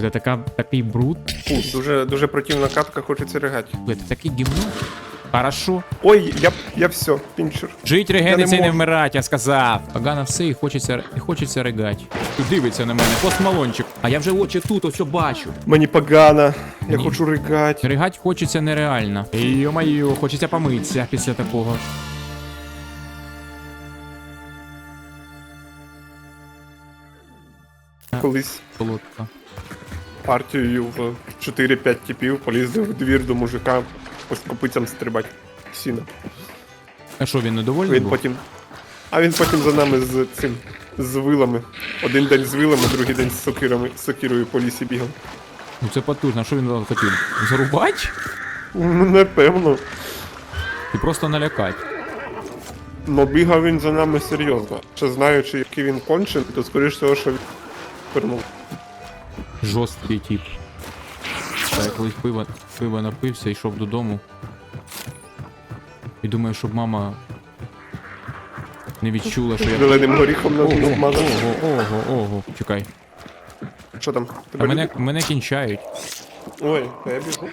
Це така, такий бруд. Фу, дуже, дуже противна катка, хочеться ригати. Ой, це таке гімно. Хорошо. Ой, я, я все, пінчер. Жить регениться не і не вмирать, я сказав. Погано все і хочеться, і хочеться ригать. Тут дивиться на мене, постмалончик. А я вже очі тут, ось бачу. Мені погано, я Ні. хочу ригати. Ригать хочеться нереально. Йо-моє, хочеться помитися після такого. Колись Солодко. Партією в 4-5 типів полізли в двір до мужика ось копицям стрибати. Сіно. А що, він недовольний Він був? потім. А він потім за нами з цим. з вилами. Один день з вилами, другий день з сокирами, з сокирою по лісі бігав. Ну це потужно, що він вам хотів? Зарубать? Ну, Непевно. І просто налякать. Но бігав він за нами серйозно. Ще знаючи, який він кончен, то скоріш всього, що він вернув. Жорсткий тип. Та я колись пива, пива напився, йшов додому. І думаю, щоб мама не відчула, що я. Зеленим горіхом на Ого, ого, ого, ого. Чекай. Що там? А мене, люди? мене кінчають. Ой, та я біжу.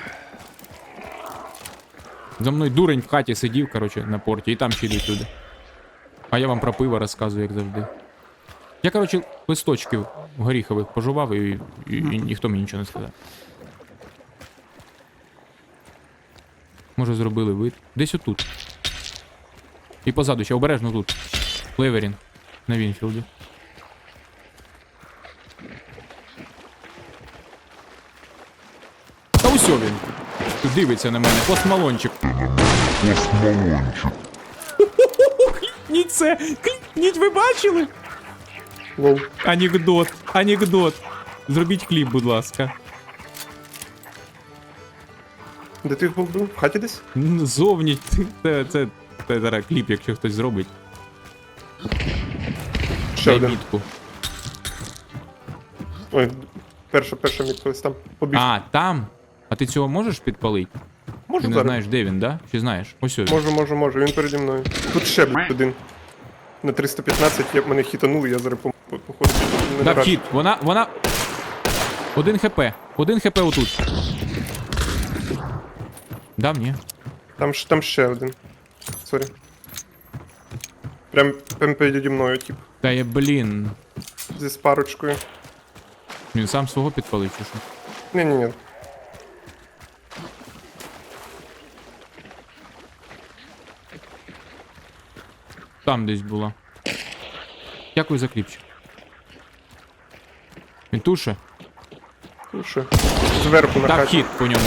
За мною дурень в хаті сидів, короче, на порті, і там ще йдуть люди. А я вам про пиво розказую, як завжди. Я, короче, листочків горіхових пожував і, і, і ніхто мені нічого не сказав. Може зробили вид. Десь отут. І позаду ще обережно тут. Леверін. На Вінфілді. Та ось він. Тут дивиться на мене. Постмалончик. Кліпніть це! Кліпніть, ви бачили? Лол. Анекдот, анекдот. Зробіть кліп, будь ласка. Де ти їх був? В хаті десь? М, Зовні. Це, це, це зараз кліп, якщо хтось зробить. Ще Дай один. мітку. Ой, перша, перша мітка ось там. Побіг. А, там. А ти цього можеш підпалити? Можу Ти не зараз. знаєш, де він, да? Чи знаєш? Ось він. Можу, можу, можу, він переді мною. Тут ще, блядь, один. На 315 я, мене хітанули, я зараз походу. не Дав раджу. Вона, вона. Один хп. Один хп отут. Дав, ні. Там, там ще один. Сорі. Прям, прям переді мною, тип. Та є, блін. Зі спарочкою. Він сам свого підпалив, чи що? Ні-ні-ні. Там десь була. Дякую за кліпчик. Він туше. Слушай. Зверху на Дав хаті. хід по ньому.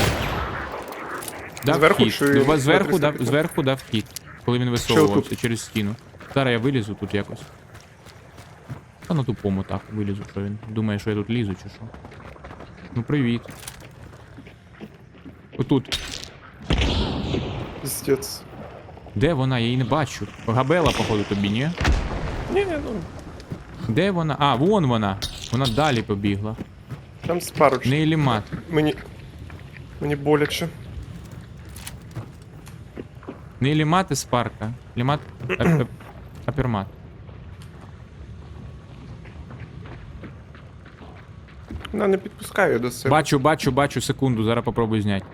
Дав Зверху хід. чи на Зверху, дав, 315? зверху дав хід. Коли він висовувався отут? через стіну. Зараз я вилізу тут якось. Та на тупому так вилізу, що він. Думає, що я тут лізу чи що. Ну привіт. Отут. Піздець. Де вона? Я її не бачу. Габела, походу, тобі, ні? Ні-ні, ну. Де вона? А, вон вона. Вона далі побігла. Там спарочка. Не лімат. Мені. Мені боляче. Не лімат із парка. Лімат ап- ап- апермат. Вона не підпускає до себе. Бачу, бачу, бачу, секунду, зараз попробую зняти.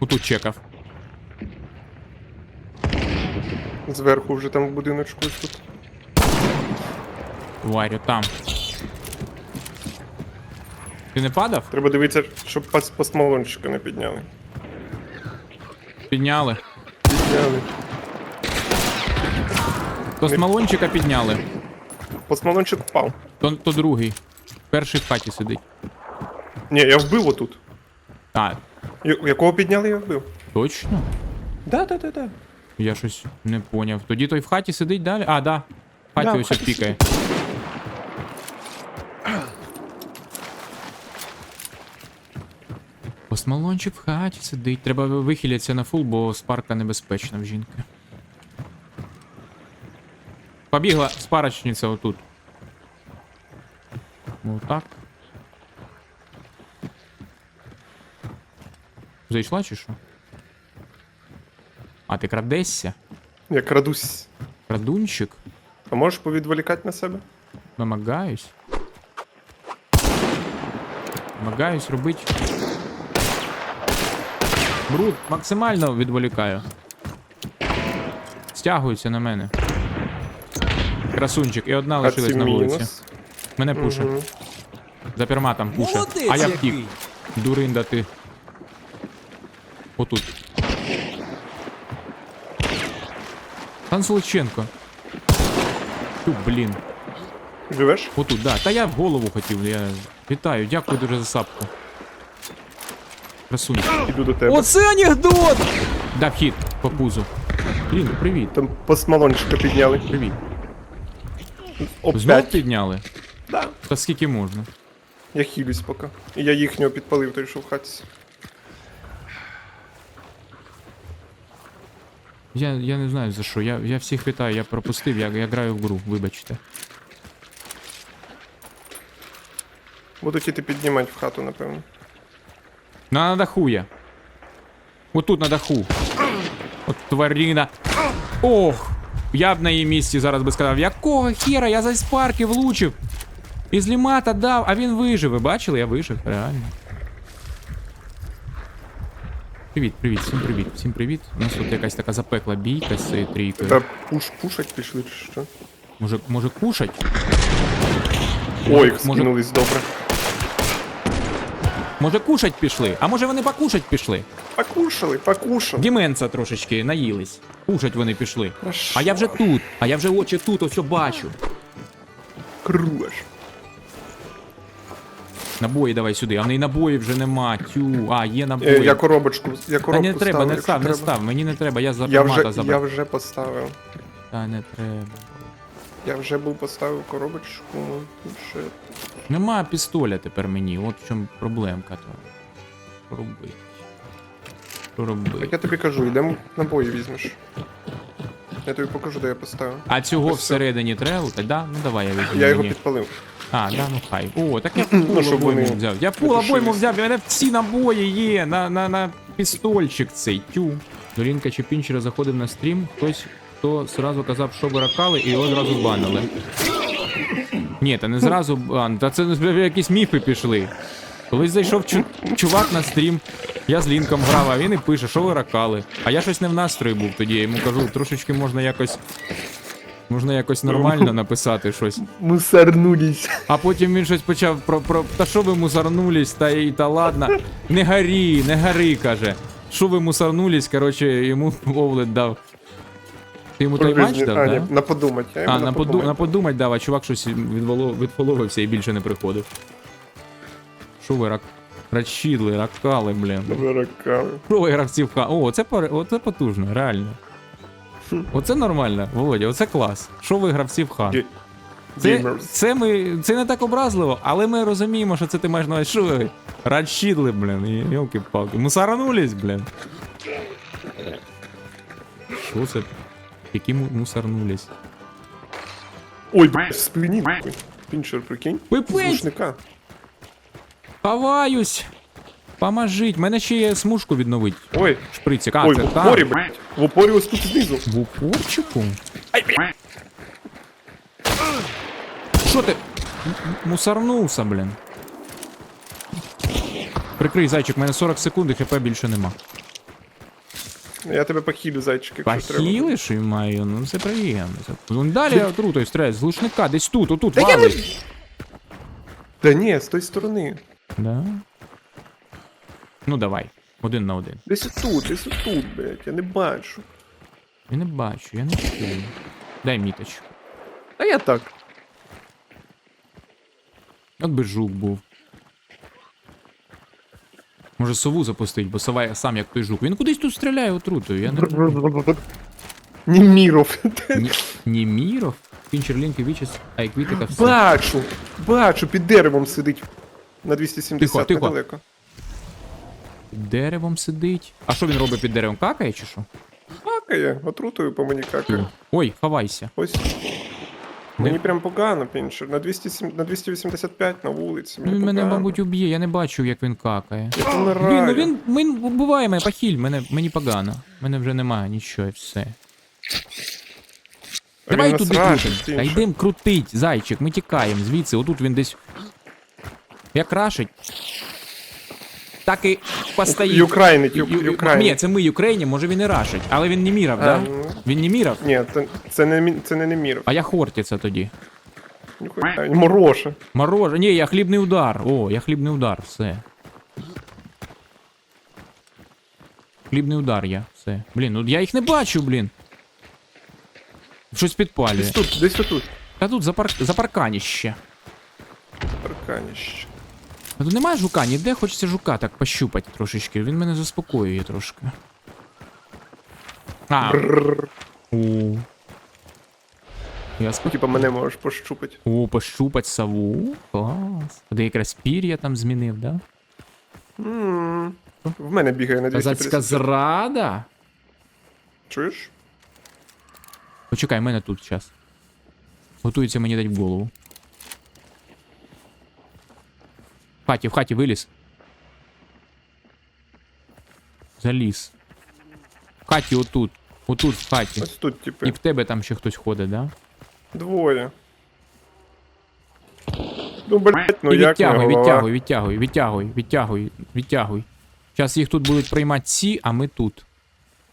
Отут чекав. Зверху вже там в будиночку ось тут. Варю, там. Ти не падав? Треба дивитися, щоб постмалончика не підняли. Підняли. Підняли. То підняли. Постмалончик впав. То, то другий. Перший в хаті сидить. Ні, я вбив отут. А, Я- Якого підняли, я вбив. точно? Да, да, да, да. Я щось не поняв. Тоді той в хаті сидить далі? А, да. В хаті Да, в ось хаті пікає. Посмолончик в хаті сидить. Треба вихилятися на фул, бо спарка небезпечна в жінки. Побігла спарочниця отут. Отак. Зайшла чи що? А ти крадешся? Я крадусь. Крадунчик? А можеш повідволікати на себе? Намагаюсь. Намагаюсь робити. Брут, максимально відволікаю. Стягується на мене. Красунчик, і одна лишилась на вулиці. Мене пуше. Мгм. За перматом пуше. Молодець А я втік. Дуринда ти. Отут. Пан Солоченко. Ту, блін. Живеш? Отут, да. Та я в голову хотів. Я... Вітаю, дякую дуже за сапку. Красунчик. Іду до тебе. Оце анекдот! Дав хід по пузу. Блін, привіт. Там постмалончика підняли. Привіт. Знов 5. підняли? Да. Та скільки можна? Я хилюсь поки. І я їхнього підпалив, той що в хаті. Я, я не знаю за що. Я, я всіх вітаю, я пропустив, я, я граю в гру, вибачте. Будуть іти піднімати в хату, напевно. На, на даху я. Отут на даху. От тварина. Ох! Я б на її місці зараз би сказав, якого хера, я за спарки влучив. Із лімата дав, а він вижив. Ви бачили? Я вижив, реально. Привіт, привіт, всім привіт, всім привіт. У нас тут якась така запекла бійка з цією трійкою. Та пуш, пушать пішли чи що? Може, може кушать? Ой, може- скинулись добре. Може кушать пішли? А може вони покушать пішли? Покушали, покушали. Діменца трошечки наїлись. Кушать вони пішли. Хорошо. А я вже тут, а я вже очі тут, ось бачу. Круш. Набої давай сюди, а в неї набої вже нема. Тю. А, є Е, я коробочку, я Та не треба, ставлю, не якщо став, не треба. став. Мені не треба, я за Я формата вже, я забрав. вже поставив. Та не треба. Я вже був поставив коробочку. ну, Ще... Нема пістоля тепер мені, от в чому проблемка то. Робити? Що Так я тобі кажу, йдемо набої візьмеш. Я тобі покажу, де я поставив. А цього Ось всередині треба лутати? Да? Ну давай я візьму. Я його мені. підпалив. А, да, ну хай. О, так я Ну, щоб обойму вони взяв. Я пул потушились. обойму взяв, у мене всі набої є на, на, на пістольчик цей. Тю. Дорінка чи пінчера заходив на стрім, хтось, хто сразу казав, що ви ракали, і його зразу банили. Ні, та не зразу бан, та це якісь міфи пішли. Колись зайшов чу- чувак на стрім, я з лінком грав, а він і пише, що ви ракали. А я щось не в настрої був тоді, я йому кажу, трошечки можна якось. Можна якось нормально написати щось. Мусорнулись. А потім він щось почав про. про та що ви мусорнулись, та й та ладно. Не горі, не гори, каже. Що ви мусорнулись, короче, йому овлет дав. Ти йому той матч дав, а, да? ні, на подумать. Я йому А, на, поду, на подумать дав, а чувак щось відволо, відфоловився і більше не приходив. Що ви рак. Рачідли, ракали, блін. Виракали. Що ви гравців ха. О, це, пор- оце потужно, реально. Оце нормально, Володя, оце клас. Що ви гравців? Ге- Це, це, ми, це не так образливо, але ми розуміємо, що це ти маєш на увазі. Що ви? Радщідли, блін, йолки-палки. Мусоранулись, блін. Що це? Які му- мусорнулись? Ой, блядь, в спині. нахуй. Пінчер, прикинь. Пипець! Ховаюсь! Поможіть, мене ще є смужку відновить. Ой, Шприцик, а, ой, це в там. упорі, блядь. В упорі ось тут знизу. В упорчику? Що ти? М- м- Мусорнувся, блін. Прикрий, зайчик, у мене 40 секунд і хп більше нема. Я тебе похилю, зайчик, якщо треба. Похилиш і маю, ну це приємно. Ну, Далі отрутою стріляй, з глушника, десь тут, отут, валить. Та ні, з тої сторони. Да? Ну давай, один на один. Десь отут, десь отут, блядь, я не бачу. Я не бачу, я не чую. Дай міточку. Та я так. От би жук був. Може сову запустить, бо сова сам як той жук. Він кудись тут стріляє отрутою. Я не Німіров. Ні, Німіров? Пінчер лінки вічіс, а як вітика все. Бачу, бачу, під деревом сидить. На 270 Тихо, тихо. недалеко. Під деревом сидить. А що він робить під деревом? Какає чи що? Какає, отрутою по мені какає. Ой, ховайся. Ось. Мені прям погано, пінчер. На 207, на 285 на вулиці. Мені Він мене, погано. мабуть, уб'є, я не бачив, як він какає. Я Він, помираю. ну він, він вбиває мене, похиль, мене, мені погано. Мене вже немає нічого, і все. А Давай він туди нас рашить. Та Пінчер. йдем крутить, зайчик, ми тікаємо звідси, отут він десь. Як рашить. Так і постоїть. Юкраїнить, Ю- ю- Юкраїнить. Ні, це ми Юкрейні, може він і рашить. Але він не мірав, да? ну. Він не мірав. Ні, це, це не це не Неміров. А я Хортіца тоді. Ніхуя, Мороша. Мороже. Ні, я хлібний удар. О, я хлібний удар, все. Хлібний удар я, все. Блін, ну я їх не бачу, блін. Щось підпалює. Десь тут, десь тут. Та тут за, пар... за парканіще. А тут немає жука, ніде хочеться жука так пощупати трошечки. Він мене заспокоює трошки. А, Я спок... Типа мене можеш пощупати. О, пощупать сову. Клас. Де якраз пір'я там змінив, да? М, В мене бігає на 250. Казацька зрада. Чуєш? Почекай, мене тут час. Готується мені дать в голову. В хаті, в хаті виліз. Заліз. В хаті отут. Отут в хаті. Ось тут, типи. І в тебе там ще хтось ходить, да? Двоє. Ну, блять, ну І як моя відтягуй, голова? відтягуй, відтягуй, відтягуй, відтягуй, відтягуй. Зараз їх тут будуть приймати ці, а ми тут.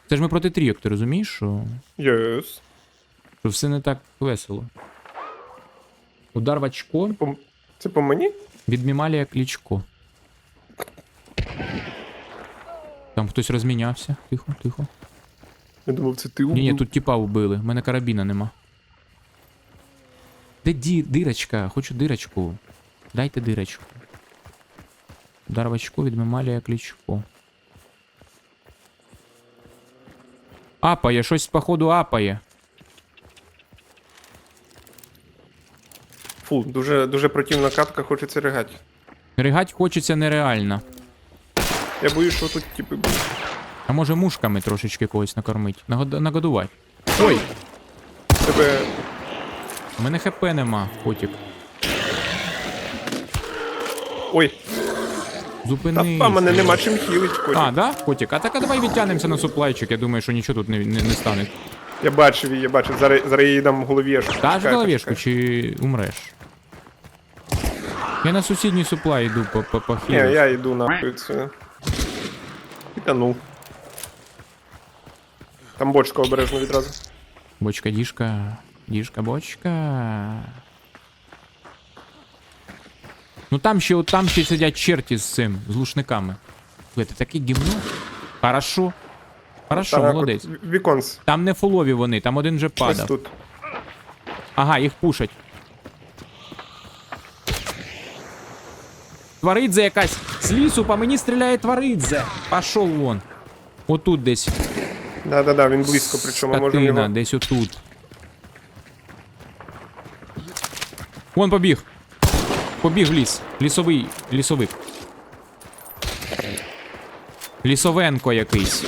Це ж ми проти трійок, ти розумієш, що, Єс. що все не так весело. Удар в очко По- Це по мені? Від Мімалія Клічко. Там хтось розмінявся. Тихо, тихо. Я думав, це ти убив. Ні, ні, тут тіпа вбили. У мене карабіна нема. Де ді, дирочка? Хочу дирочку. Дайте дирочку. Удар в очко від Мемалія Клічко. Апає, щось походу апає. Фу, дуже, дуже противна катка, хочеться ригати. Ригать хочеться нереально. Я боюсь, що тут типи будуть. А може мушками трошечки когось накормить. Нагод... Нагодувати. Ой! Тебе. У мене хп нема, котик. Ой, та Зупинись. мене нема чим хілить, котик. А, да? Котик? А так а давай відтягнемося на суплайчик. Я думаю, що нічого тут не, не, не стане. Я бачив її, я бачив. Зараз, зараз я їй дам головешку. Даш головешку чи умреш? Я на сусідній суплай йду по, по, по хілу. я йду нахуй це. Підтянув. Там бочка обережно відразу. Бочка, діжка. Діжка, бочка. Ну там ще, там ще сидять черті з цим, з лушниками. Ви, це таке гімно. Хорошо. Хорошо, Так, молодець. Віконс. Там не фулові вони, там один Ось падав. тут. Ага, їх пушать. Тваридзе якась з лісу по мені стріляє тваридзе. Пошов вон. Отут десь. Да-да-да, він близько, причому можемо його. десь отут. Вон побіг. Побіг в ліс. Лісовий. Лісовик. Лісовенко якийсь.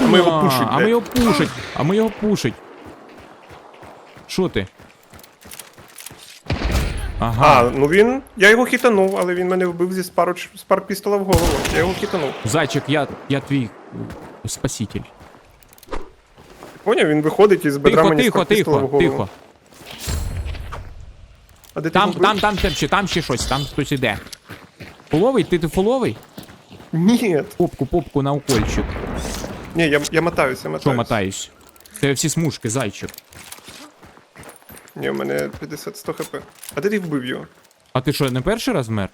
А ми його пушить, А ми його пушить. А ми його пушить. Що ти? Ага. А, ну він. Я його хітанув, але він мене вбив зі спару, з пар пістола в голову. Я його хітанув. Зайчик, я, я твій е, спаситель. Поняв, він виходить із бедра Тихо, мені з тихо, в тихо, голову. тихо. А де Там, його там, там, там, ще, там ще щось, там хтось іде. Фуловий? Ти, ти фуловий? Ні. Попку, попку на укольчик. Ні, я, я мотаюся, я мотаюсь. Що мотаюсь? Це всі смужки, зайчик. Ні, у мене 50-100 хп. А де ти вбив його? А ти що, не перший раз вмер?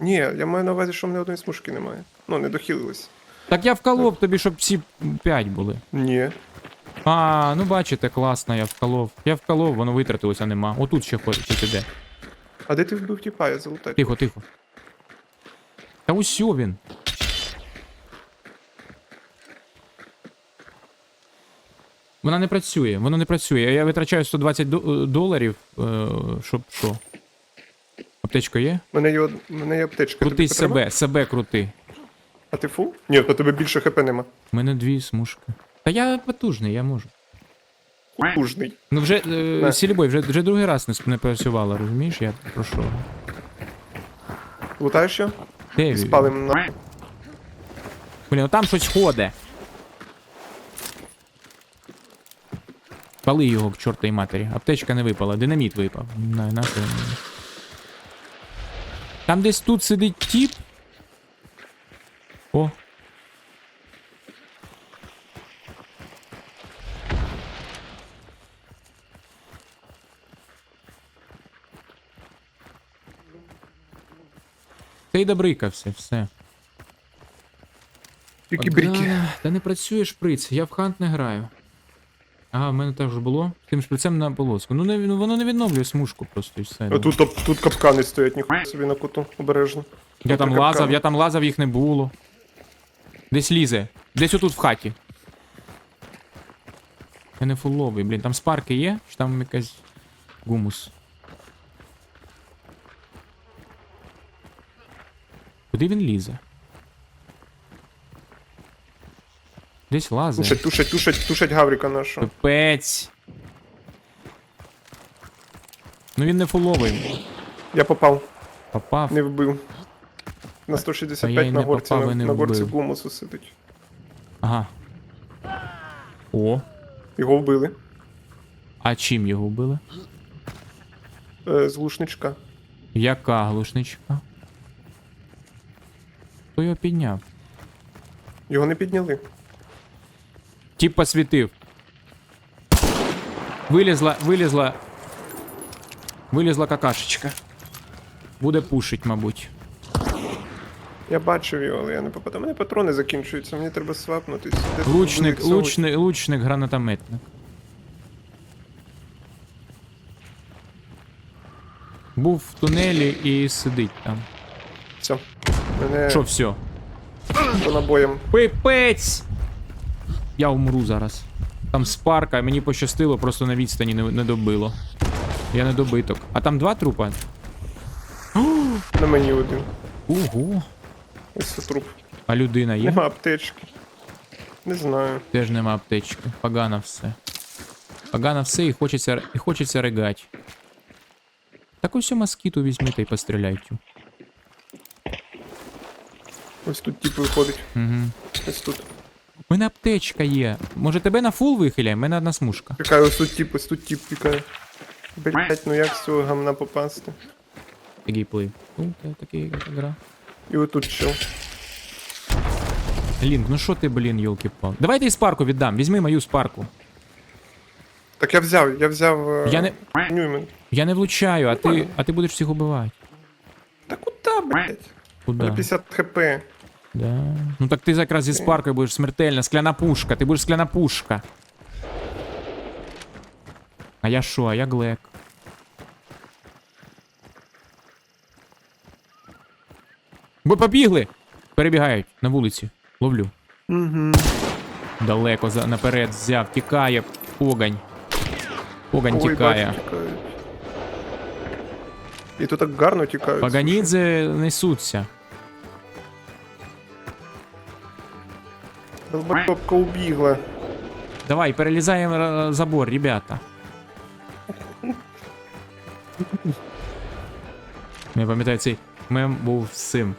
Ні, я маю на увазі, що в мене одної смужки немає. Ну, не дохилилось. Так я вколов тобі, щоб всі п'ять були. Ні. А, ну бачите, класно, я вколов. Я вколов, воно витратилося, нема. Отут ще ходить, щось іде. А де ти вбив тіпа, я залутаю. Тихо, тихо. Та усьо він. Вона не працює, воно не працює. Я витрачаю 120 до- е, доларів, е, щоб що? Аптечка є? У мене є, од- у мене є аптечка. Крути Тобі себе, себе крути. А ти фул? Ні, то тебе більше хп нема. У мене дві смужки. Та я потужний, я можу. Хужний. Ну вже е. Сілібой, вже, вже другий раз не, не працювала, розумієш? Я про що? Лутаєш його? Де він? Спалим на. Блін, ну там щось ходить. Пали його к чортій матері. Аптечка не випала, динаміт випав. На, на? Там десь тут сидить тіп. О. Та й добрикався, все. Тільки да, Та не працює шприц, я в хант не граю. Ага, в мене теж було. Тим шприцем на полоску. Ну, не, ну воно не відновлює смужку просто і все. А тут, топ- тут капкани стоять, ніхуя собі на куту, обережно. Я там Тут лазав, я там лазав, їх не було. Десь лізе. Десь отут в хаті. Я не фуловий, блін. Там спарки є? Чи там якась гумус? Куди він лізе? Десь лазить. Тушать, тушать, тушать, тушать Гаврика нашого. Пипець. Ну він не фуловий. Я попав, Попав. не вбив. На А я 165 й на не горці, попав, на, не на горці вбив. гумусу сидить. Ага. О. Його вбили. А чим його вбили? Е, з глушничка. Яка глушничка? Хто його підняв? Його не підняли. Тіп посвітив. Вилізла, вилізла. Вилізла какашечка. Буде пушить, мабуть. Я бачив його, але я не попадав. У мене патрони закінчуються, мені треба тут Лучник, лучник, лучник, гранатометник. Був в тунелі і сидить там. Все. Мене Що, все? по набоям. Пипець! Я умру зараз. Там спарка, мені пощастило, просто на відстані не, не добило. Я не добиток. А там два трупа? На мені один. Ого. Ось це труп. А людина є? Нема аптечки. Не знаю. Теж нема аптечки. Погано все. Погано все і хочеться, і хочеться ригать. Так ось москіту візьміть і постріляйте. Ось тут тип виходить. Угу. Ось тут. Мене аптечка є. Може тебе на фул вихиляє? У мене одна смужка. Пікає, ось тут ось тут тип пікає. Блять, ну як з цього гамна попасти? Гейплей. Ну, це такий гра. І отут чел. Лінк, ну що ти, блін, йолки пал Давайте і спарку віддам. Візьми мою спарку. Так я взяв, я взяв. е, Я не- Нюймен. Я не влучаю, а ти, а ти будеш всіх убивати. Та куда, блять? Куда? 50 хп. Да. Ну так ти якраз зі спаркою будеш смертельна. Скляна пушка, ти будеш скляна пушка. А я що, а я Глек. Ви побігли! Перебігають на вулиці. Ловлю. Угу. Далеко за, наперед взяв. Тікає. Погань. Погань Ой, тікає. бачу, тікають. І тут так гарно тікають. Паганідзе несуться. Долботопка убігла. Давай, перелізаємо е, забор, ребята. Я пам'ятаю, цей мем був з цим.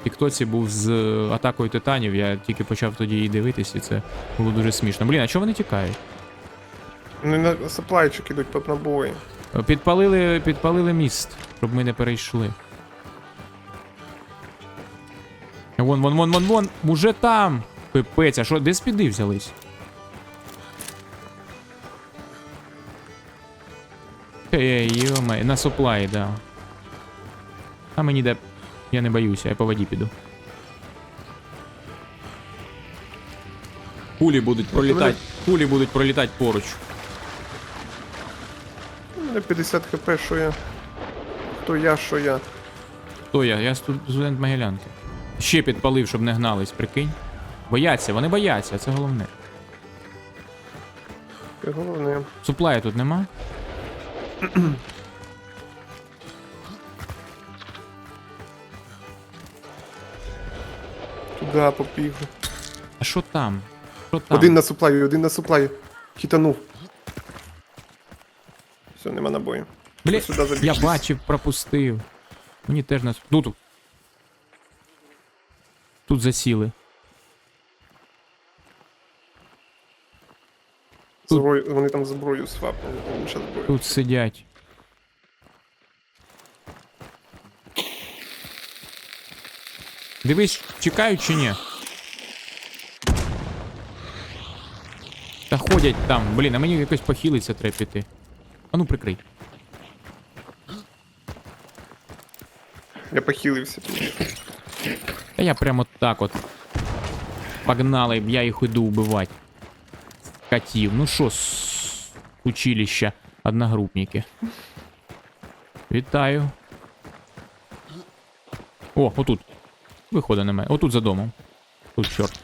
В Тіктоці був з е, атакою титанів, я тільки почав тоді її дивитись, і це було дуже смішно. Блін, а чого вони тікають? Вони на саплайчик ідуть по набої. Е, Підпалили, підпалили міст, щоб ми не перейшли. Вон, вон, вон, вон, вон, уже там! Пипець, а що, де спіди взялись? Ей, йомай, на суплаї, да. А мені де. Я не боюся, я по воді піду. Пулі будуть пролітати. Пулі будуть пролітати поруч. У мене 50 хп, що я. Хто я, що я. Хто я? Я студ- студент Могилянки. Ще підпалив, щоб не гнались, прикинь. Бояться, вони бояться, це головне. Це головне. Суплая тут нема. Туди побігли. А що там? Що там? Один на суплаї, один на суплаї. Хітанув. Все, нема набою. Бля, сюди я забіжись. бачив, пропустив. Мені теж нас. Ну, Тут. Тут засіли. Зброю, вони там зброю свапнули, інша зброя. Тут сидять. Дивись, чекають чи ні? Та ходять там, блін, а мені якось похилиться треба піти. А ну прикрий. Я похилився. Та я прямо так от. Погнали, я їх іду вбивати. Котів. Ну що, с... училища, одногрупники. Вітаю. О, отут. Виходить на мене. Отут за домом. Тут чорт.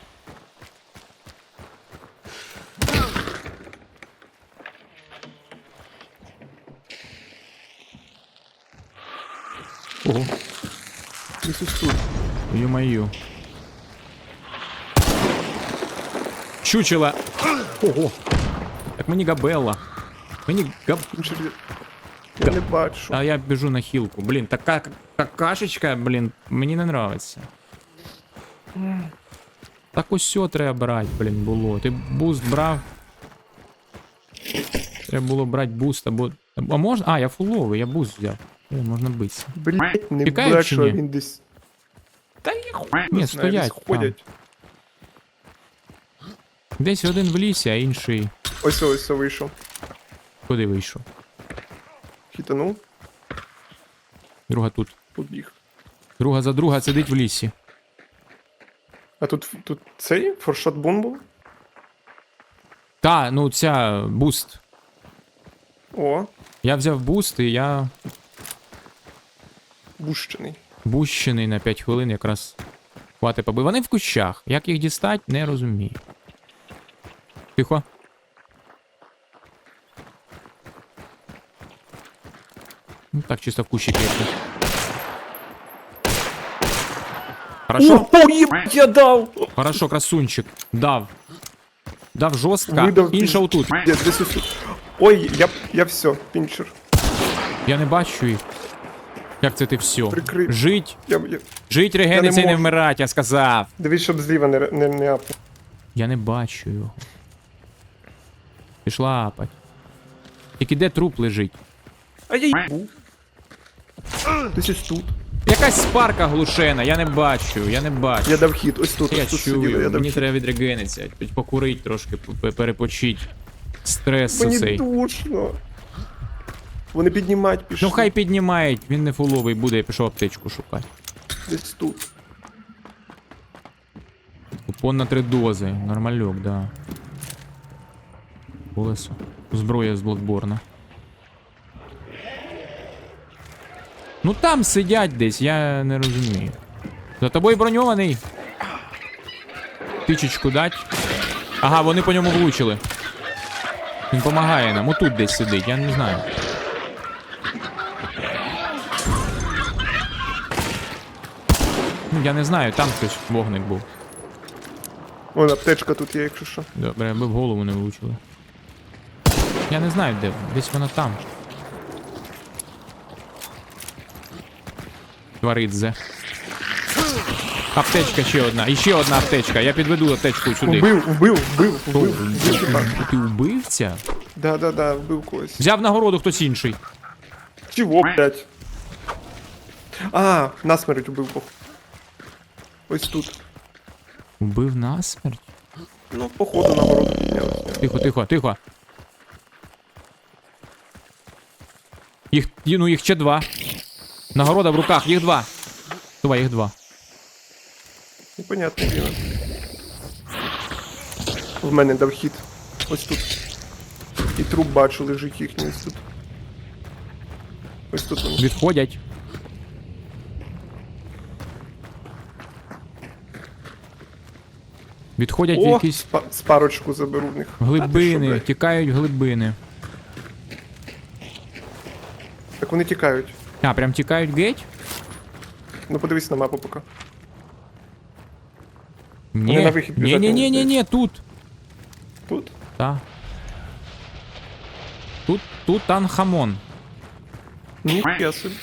Ого, Десь тут. ё-моё. Чучело. Ого. Так мені габелла. Мені габ... Інший я- Я не бачу. А я біжу на хілку. Блін, така какашечка, блін, мені не нравиться. Так ось все треба брати, блін, було. Ти буст брав. Треба було брати буст або. А можна? А, я фуловий, я буст взяв. Е, можна битися. Блять, не Тікають бачу, чи а ні? він десь. Та я хуй. не Ні, знаю, стоять. десь там. Десь один в лісі, а інший. Ось ось вийшов. Куди вийшов? Хітанув, Друга тут. побіг. Друга за друга сидить в лісі. А тут, тут цей форшот бун був? Та, ну ця буст. О, Я взяв буст і я бущений. бущений на 5 хвилин якраз хвати побив. Вони в кущах. Як їх дістать, не розумію. Тихо. Ну так, чисто в кущик якось. Хорошо, я дав! хорошо, красунчик. Дав. Дав жорстко. Видав Інша піз- отут. Я десь ось тут. Ой, я, я все, пінчер. Я не бачу їх. Як це ти все? Прикрив. Жить. Я, я... Жить регениться і не можу. вмирать, я сказав. Дивись, щоб зліва не, не, не апнув. Я не бачу його. Пішла апать. Тільки де труп лежить? А я їбу. Десь ось тут. Якась спарка глушена, я не бачу, я не бачу. Я дав хід, ось тут, Я ось тут сиділи, я дав мені хід. треба відрегенитися, покурить трошки, п- перепочить. Стрес Мені цей. душно. Вони піднімають пішли. Ну хай піднімають, він не фуловий буде, я пішов аптечку шукати. Десь тут. Купон на три дози, нормальок, да. Колесо. Зброя з Bloodborne. Ну там сидять десь, я не розумію. За тобою броньований. Тичечку дать. Ага, вони по ньому влучили. Він допомагає нам. Отут десь сидить, я не знаю. Ну, я не знаю, там хтось вогник був. Вон аптечка тут є, якщо що. Добре, аби в голову не влучили. Я не знаю, де. Десь вона там. Тваридзе. Аптечка ще одна. І ще одна аптечка. Я підведу аптечку сюди. Вбив, Хто? вбив. вбив. Ти вбивця? Да, да, да, вбив когось. Взяв нагороду хтось інший. Чого, блядь? А, насмерть убив пох. Ось тут. Вбив насмерть? Ну, походу нагороду піднялися. Тихо, тихо, тихо. Їх, ну їх ще два. Нагорода в руках, їх два. Два, їх два. Непонятно, Діна. В мене дав хід. Ось тут. І труп бачу, лежить їхній ось тут. Ось тут він. Відходять. Відходять О, якісь спа- з парочку заберу в них. Глибини, тікають глибини. Так вони тікають. А, прям тікають геть? Ну подивись на мапу поки. Ні. на вихід Ні, біжать, ні, ні, ні, ні, тут. Тут? Та. Тут, тут танхамон. Ніхуя собі.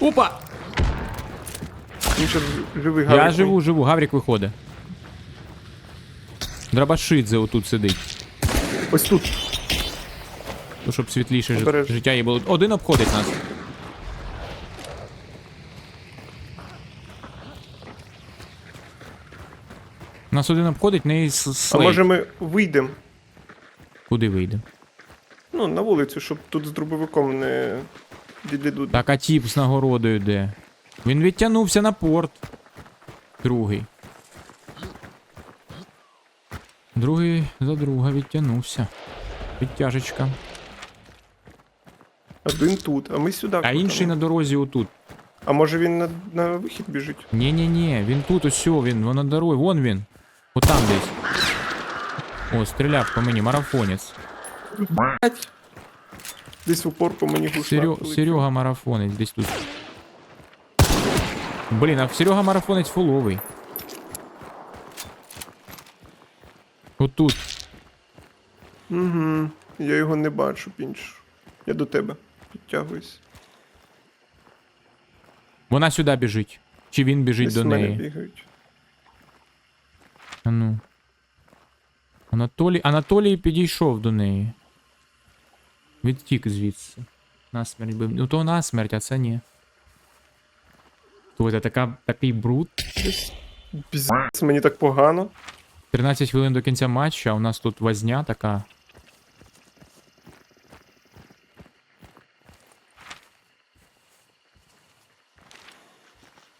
Опа! Він ще живий Я гарний. живу, живу, Гаврік виходить. Драбашидзе отут сидить. Ось тут. То щоб світліше Обереж. життя їй було. Один обходить нас. Нас один обходить, не А слей. може ми вийдемо? Куди вийде? Ну, на вулицю, щоб тут з дробовиком не дідуть. Так, а тіп з нагородою де? Він відтягнувся на порт. Другий. Другий за друга відтягнувся. Підтяжечка. Один тут, а ми сюди. А інший на дорозі отут. А може він на, на вихід біжить? Ні-ні-ні, він тут ось, він, вон на дорозі, вон він. Отам десь. О, стріляв по мені, марафонець. Блять. Десь в упор по мені гуша. Серё... Серега марафонець десь тут. Блін, а Серега марафонець фуловий. Отут. Угу. Я його не бачу, пінч. Я до тебе підтягуюсь. Вона сюди біжить. Чи він біжить Десь до в мене неї? бігають. А ну. Анатолій. Анатолій підійшов до неї. Відтік звідси. Насмерть би. Ну то насмерть, а це ні. Це така, такий бруд. Піздець, мені так погано. 13 хвилин до кінця матча, а у нас тут возня така.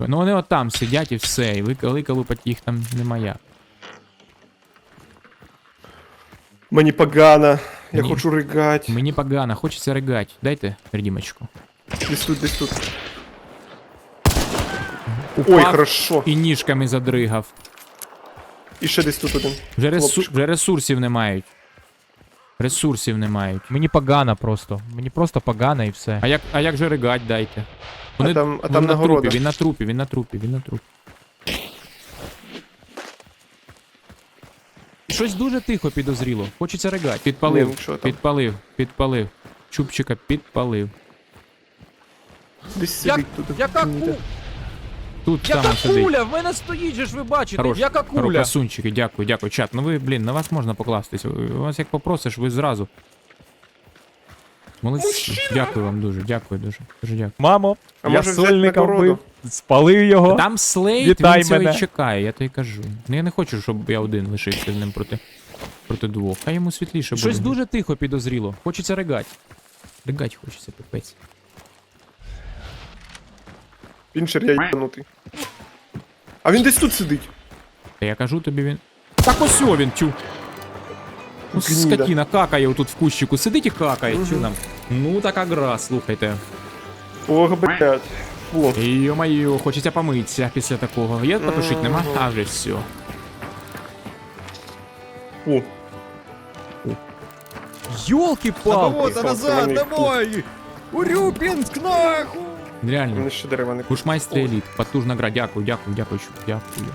Ну вони от там сидять і все, і вик- виколупать їх там немає. Мені погано. Я хочу ригати. Мені погано, хочеться ригать. Дайте рідімочку. Десь тут, десь тут. Упав Ой, хорошо. і ніжками задригав. І ще десь тут один. Вже, ресу... Хлопчик. Вже ресурсів не мають. Ресурсів не мають. Мені погано просто. Мені просто погано і все. А як, а як же ригать дайте? А там, а там на трупі, він на трупі, він на трупі, він на трупі. Щось дуже тихо підозріло. Хочеться ригать. Підпалив, Ні, нічого підпалив, підпалив. Чубчика підпалив. Десь Як- сидить тут. Яка. Тут Яка там сидить. куля? В мене стоїть же ж ви бачите. Хорош, Яка хорош, куля? красунчики, дякую, дякую. Чат, ну ви, блін, на вас можна покластись. У вас як попросиш, ви зразу. Молодці. Дякую вам дуже, дякую дуже. Дуже дякую. Мамо, А я може взяти сольника нагороду? вбив, спалив його. Там слейт, Вітай він цього і чекає, я тобі кажу. Ну я не хочу, щоб я один лишився з ним проти, проти двох. Хай йому світліше буде. Щось дуже тихо підозріло. Хочеться ригать. Ригать хочеться, пипець. Пінчер, я їбанутий. А він десь тут сидить. Та я кажу тобі він. Так ось о він, тю. Ну, Гніда. скотіна какає отут в кущику. Сидить і какає, тю нам. Ну така гра, слухайте. Ох, блядь. Фу. Йо-моє, хочеться помитися після такого. Є потушить нема? А вже все. Фу. Йолки-палки. Завода назад, домой! Урюпінськ, нахуй! Реально. Мене ще дерева не Бушмайстер еліт, потужна гра, дякую, дякую, дякую, дякую.